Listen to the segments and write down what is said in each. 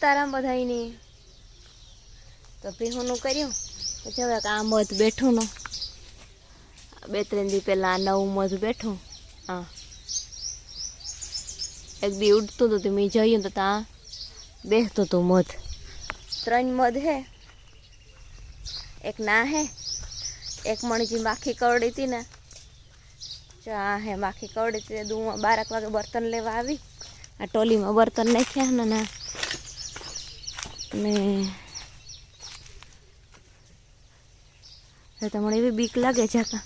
સીતારામ બધાયની તો ભીહોનું કર્યું. પછી હવે આ મધ બેઠું નો બે ત્રણ દી પહેલાં નવું મધ બેઠું. હા. એક દી ઉડતું હતું, તો મેં જોયું તો ત્યાં બેસતું હતું મધ. ત્રણ મધ હે. એક ના હે. એક મણજી માખી કરડી હતી ને. આ હે માખી કરડી હતી બારક વાગે બર્તન લેવા આવી. આ ટોલીમાં બર્તન નાખ્યા ને ના ને તમને એવી બીક લાગે જાતા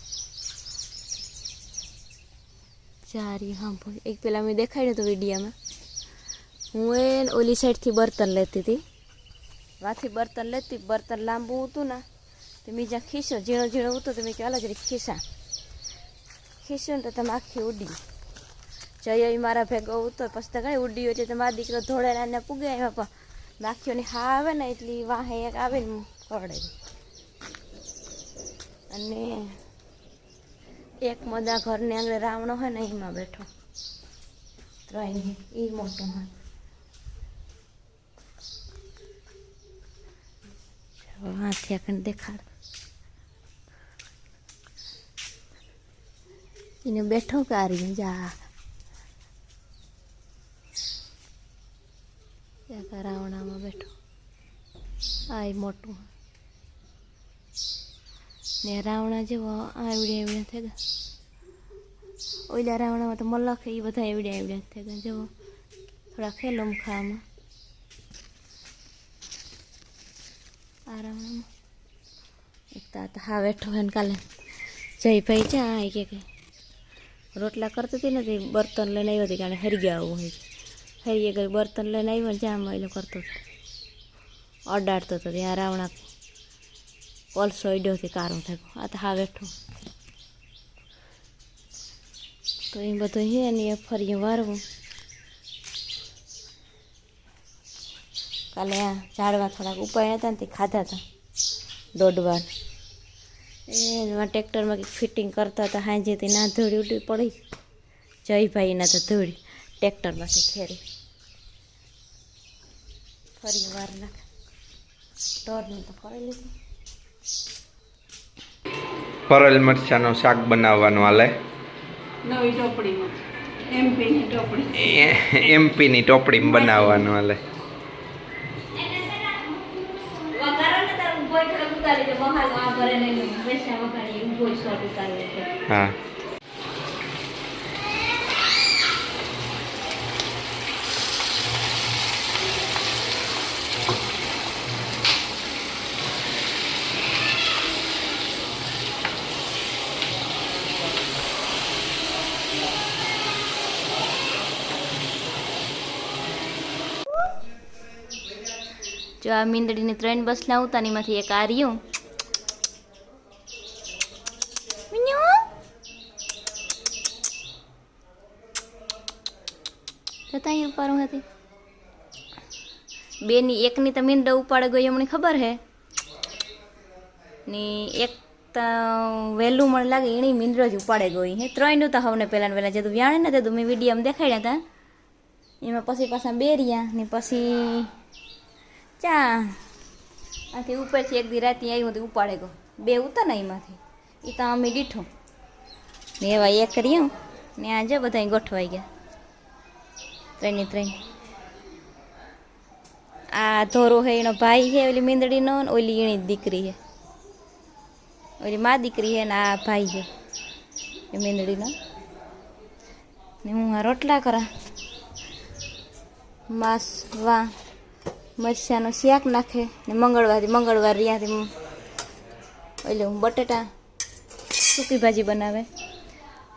ચારી હા એક પેલા મેં દેખાડ્યું હતું વિડીયામાં. હું એ ઓલી સાઈડથી બર્તન લેતી હતી. વાથી બર્તન લેતી, બર્તન લાંબુ હતું ને, તો મેં જ્યાં ખીસો ઝીણો ઝીણો હતો, તો મેં ચાલો જરી ખીસા. ખીસ્યું ને તો તમે આખી ઉડી. જય મારા ભેગો ઉતો પછી તો કઈ ઉડ્યું એટલે મારા દીકરો ધોળેલા ને પૂગે એમાં પણ માખીઓની હા આવે ને એટલી વાહે એક આવે ને પડે અને એક મોદા ઘરની આગળ રાવણો હોય ને એમાં બેઠો. ત્રણ એ મોટો હોય. હાથી આખને દેખાડ. એને બેઠો કારી જા ત્યાં રાવણામાં બેઠો આ મોટું. ને રાવણા જેવો આ એવડે એવડે થઈ ગયા ઓઈલા રાવણામાં તો મલખ એ બધા એવડે એવડે થઈ ગયા જેવો થોડા ખેલો ખાવામાં. આ રાવણામાં. એક હા બેઠો હોય ને કાલે. જયભાઈ છે, આ કે કે રોટલા કરતી હતી ને તે બર્તન લઈને આવ્યો હતી કારણ હરી ગયા આવું હોય. હરીએ ગઈ બર્તન લઈને આવ્યો ને જ્યાં એ કરતો હતો. અડાડતો હતો ત્યાં રાવણા કોલસો અડ્યો હતી કારો થયો આ તો હા બેઠો. તો એ બધું છે ને એ ફરી વારવું. કાલે આ ઝાડવા થોડાક ઉપાડ્યા હતા ને તે ખાધા હતા દોઢવાર એમાં ટ્રેક્ટરમાં કંઈક ફિટિંગ કરતા હતા હાંજે તે ના ધોળી ઉડી પડી. જયભાઈના તો ધોળી. ટ્રેક્ટરમાંથી ખેરી. ફરી વાર નાખ. ઢોરને તો લીધું ફરલ મરચાંનું શાક બનાવવાનું હાલે નવી ટોપડીમાં એમપીની ટોપડી એમપીની ટોપડીમાં બનાવવાનું હાલે વઘારો ને તાર ઊભો થોડો ઉતારી દે બહાર આ ભરે ને પૈસા વઘારી ઊભો શોટ ઉતારી દે હા જો આ મીંદડીની ત્રણ બસ લાવતા ને એમાંથી એક આ રહ્યું. જતા ઉપાડું હતી બેની એકની તો મીંડો ઉપાડે ગઈ અમને ખબર હે? ને એક તો વહેલું મને લાગે એની મીંડો જ ઉપાડે ગઈ હે. ત્રણનું તો હવને પહેલાં પહેલાં જેતું વ્યાણે ને તેતું મેં વીડિયો દેખાડ્યા હતા એમાં પછી પાછા બે રહ્યા ને પછી ચા. આથી ઉપરથી એક દી રાતે આવ્યું તો ઉપાડે ગયો. બે ઉતા ને એમાંથી. એ તો અમે દીઠો. ને એવા એક કરી ને આજે બધા ગોઠવાઈ ગયા. ત્રણે ત્રણ. આ ધોરો હે, એનો ભાઈ છે ઓલી મીંદડીનો ને ઓલી એની દીકરી છે ઓલી મા દીકરી છે ને આ ભાઈ છે એ મીંદડીનો. ને હું આ રોટલા કરા. માસ, વા. મરચાંનો શાક નાખે ને મંગળવારથી મંગળવાર ત્યાંથી હું બટેટા સૂકી ભાજી બનાવે.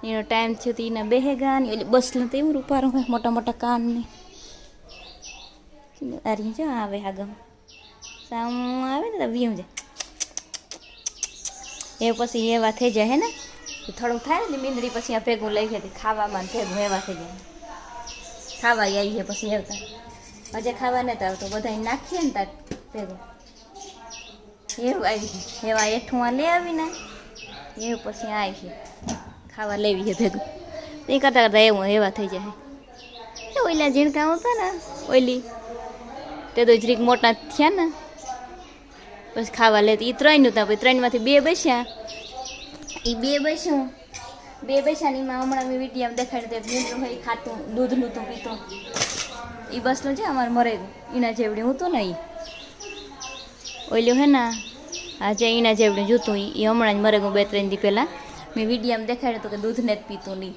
એનો ટાઈમ થયો તો એના બેહેગા ને એટલે બસલા તો એવું રૂપારું હોય, મોટા મોટા કાન ને જો આવે આગમ. સામ આવે ને વીમ જાય. એ પછી એવા થઈ જાય, હે ને? થોડું થાય ને મીંદડી પછી આ ભેગું લઈ જતી ખાવામાં ભેગું એવા થઈ જાય. ખાવા આવી છે પછી આવતા હજે ખાવા નતા આવતો બધા નાખીએ ને તાર ભેગું. એવું આવી એવા એઠું લઈ આવીને. એવું પછી આવી ખાવા લેવી છે ભેગું. એ કરતાં કરતાં એવું, એવા થઈ જાય. એ ઓઈલા ઝીણકા હતા ને ઓઈલી તે તો જરીક મોટા થયા ને. પછી ખાવા લે એ ત્રણનું હતા પછી ત્રણમાંથી બે બેસ્યા. એ બે બેસ્યું. બે બેસ્યા ને એમાં હમણાં મેં વીડિયો દેખાડી દે મીંડું હોય ખાતું દૂધનું તો પીતું. એ બસનું છે, અમારે મરે એના જેવડી, હું તો ને ઈ ઓલ્યું હે ને, આ જે એના જેવડી જોતું એ હમણાં જ મરે ગયું બે ત્રણ દી પહેલાં. મેં વિડીયામાં દેખાડ્યું હતું કે દૂધને જ પીતું નહીં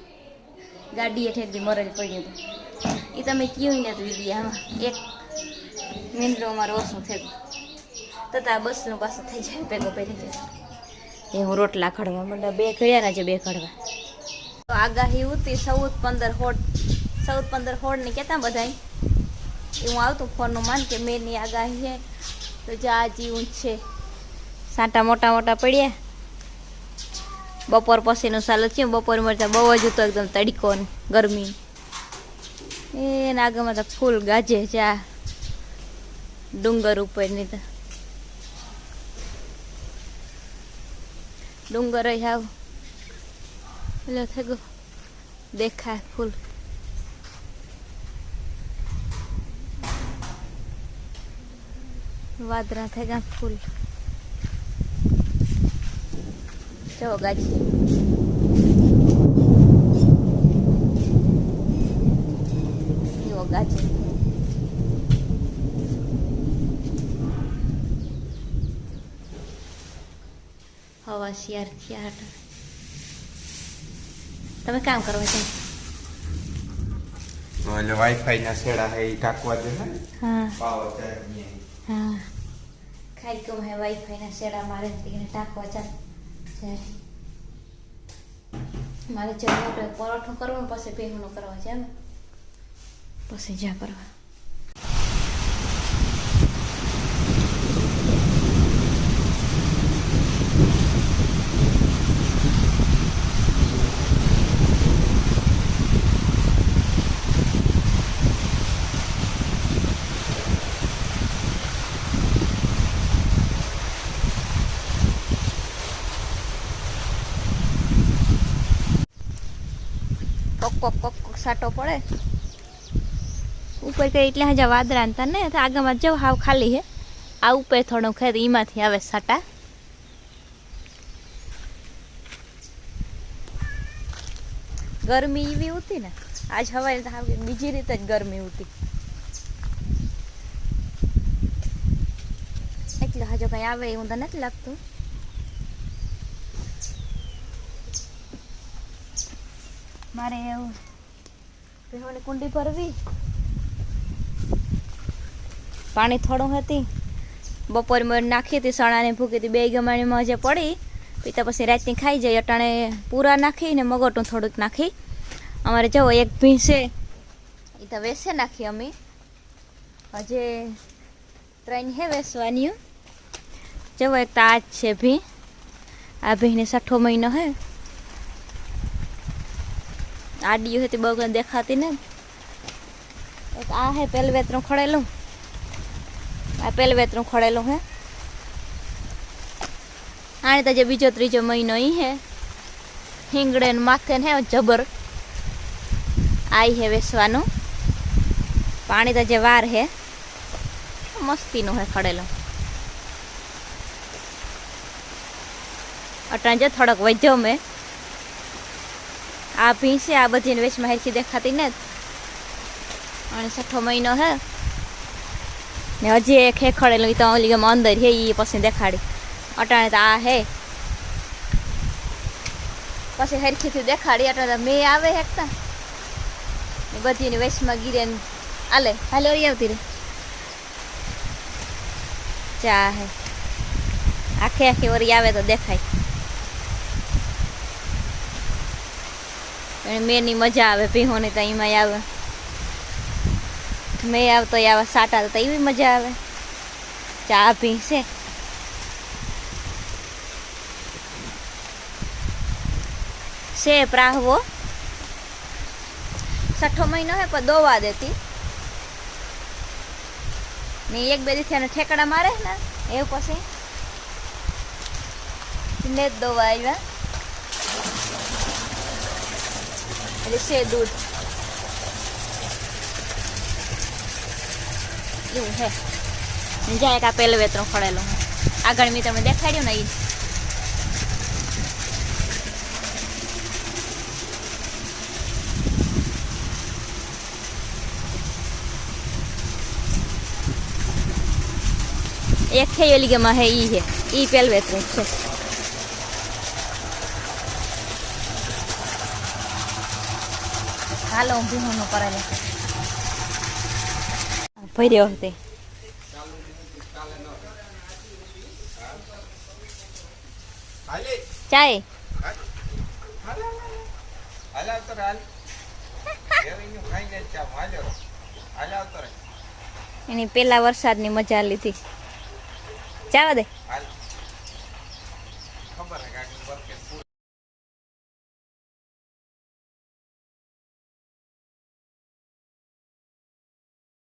ગાડી હેઠે દી મરેલ પડ્યું હતું. એ તમે કયું ને તો વિડીયામાં એક મિન્દ્રો અમારું ઓછું થયું. તથા બસનું પાછું થઈ જાય, ભેગો પહેરી જાય. એ હું રોટલા ખડવા મને બે ખડ્યા છે બે ખડવા તો આગાહી ઉતી, ચૌદ પંદર હોડ ચૌદ, પંદર હોડની કહેતા બધાય. એ હું આવતું ફોનનું માન કે મેની આગાહી છે, તો જા જીવું છે. સાંટા મોટા મોટા પડ્યા. બપોર પછીનું સાલો થયું, બપોર મળતા બહુ જ હતો એકદમ તડકો ને ગરમી. એ આગળમાં તો ફૂલ ગાજે જા ડુંગર ઉપરની તો. ડુંગર આવ. એટલે થઈ ગયો દેખાય ફૂલ. વાદરા થઈ ગયા ફૂલ. જો ગાજી ગાજી હવા શિયાર થયા તમે કામ કરવા છો? એટલે વાઈફાઈ ના છેડા હે ઈ દે હા. પાવર ચાર હા. ખાઈ કમ હે વાઈફાઈના શેડા મારે એને ટાંકવા ચાલ. મારે જે મોટો પરોઠો કરવો પછી ભેહુંનો કરવા છે એમ પછી જ્યાં કરવા? કોક કોક કોક સાટો પડે. ઉપર કઈ એટલે હજા વાદળા ને તને આગળમાં જવ હાવ ખાલી હે. આ ઉપર થોડું ખેર એમાંથી આવે સાટા. ગરમી એવી હતી ને, આજ હવાય તો હાવ બીજી રીતે જ ગરમી હતી એટલે હજુ કઈ આવે એવું તો નથી લાગતું. મારે એવું. ભેહોની કુંડી ભરવી. પાણી થોડું હતી. બપોર મેં નાખી હતી સણાને ભૂકી હતી. બે ગમાણીમાં જે પડી, પીતા પછી રાતની ખાઈ જાય, અટાણે પૂરા નાખી ને મગોટું થોડુંક નાખી. અમારે જવો એક ભીંસે એ તો વેસે નાખી અમે. હજે ત્રણ હે વેસવાની. જવો એક તો આ છે ભી. આ ભીને છઠ્ઠો મહિનો હે. આડીયું હતી બહુ કઈ દેખાતી ને એક આ હે પેલ વેતરું ખડેલું આ પેલ વેતરું ખડેલું હે. આને તો જે બીજો ત્રીજો મહિનો ઈ હે. હિંગડે ને માથે ને હે જબર. આઈ હે વેસવાનું. પાણી તો જે વાર હે. મસ્તીનું હે ખડેલું અટાણ જે થોડોક વધ્યો મેં. આ ભીંસે આ બધી વેચમાં હેરખી દેખાતી ને અને છઠ્ઠો મહિનો હે. ને હજી એક ખેખડેલું તો ઓલી ગમે અંદર હે એ પછી દેખાડી. અટાણે તો આ હે. પછી હેરખીથી દેખાડી, અટાણે મેં આવે હેકતા. ને વેચમાં ગીરે આલે, હાલે ઓરી આવતી રે. ચા હે. આખે આખી ઓરી આવે તો દેખાય. અને મેની મજા આવે, ભીહોની તો એમાં આવે. મેં આવતો આવે સાટા તો એવી મજા આવે. ચા ભીંસે છે. પ્રાહવો. છઠ્ઠો મહિનો હે, પણ દોવા દેતી. ને એક બે દિવસે એને ઠેકડા મારે ને, એવું પછી. ને જ દોવા આવ્યા એટલે છે દૂધ. એવું હે. જાય એક આ પહેલો વેતરો ફળેલો આગળ મેં તમને દેખાડ્યું ને એ એક ઓલી ગમાં હે ઈ હે. ઈ પેલ વેતરું છે. હાલો હું ભીહોનો કરેલો ભર્યો તે. ચાય. એની પેલા વરસાદની મજા લીધી. ચાવા દે.